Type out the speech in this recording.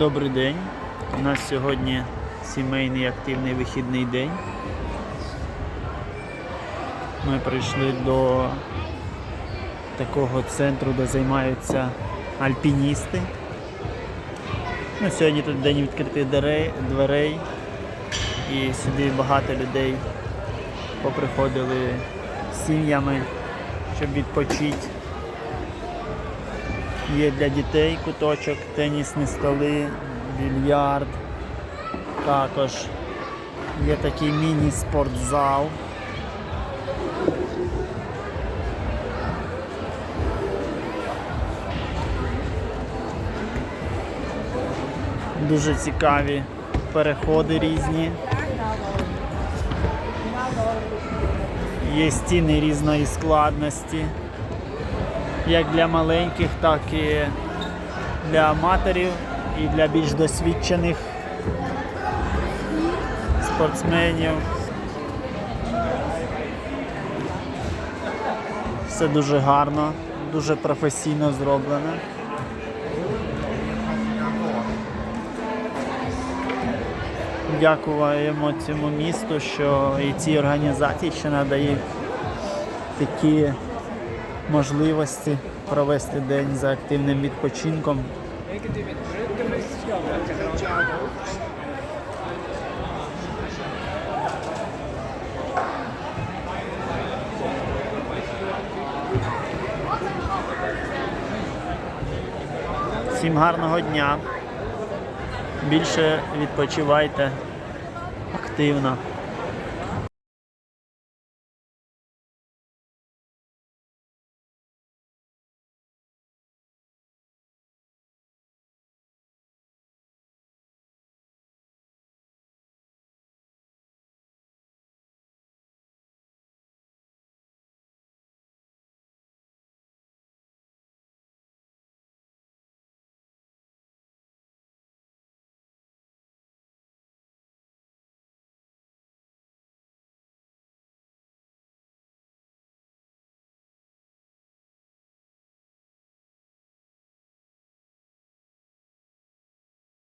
Добрий день. У нас сьогодні сімейний активний вихідний день. Ми прийшли до такого центру, де займаються альпіністи. Ну, сьогодні тут день відкритих дверей, і сюди багато людей поприходили з сім'ями, щоб відпочити. Є для дітей куточок, тенісні столи, більярд. Також є такий міні-спортзал. Дуже цікаві переходи різні. Є стіни різної складності як для маленьких, так і для аматорів і для більш досвідчених спортсменів. Все дуже гарно, дуже професійно зроблено. Дякуємо цьому місту, що і цій організації, що надає такі можливості провести день за активним відпочинком. Всім гарного дня. Більше відпочивайте активно.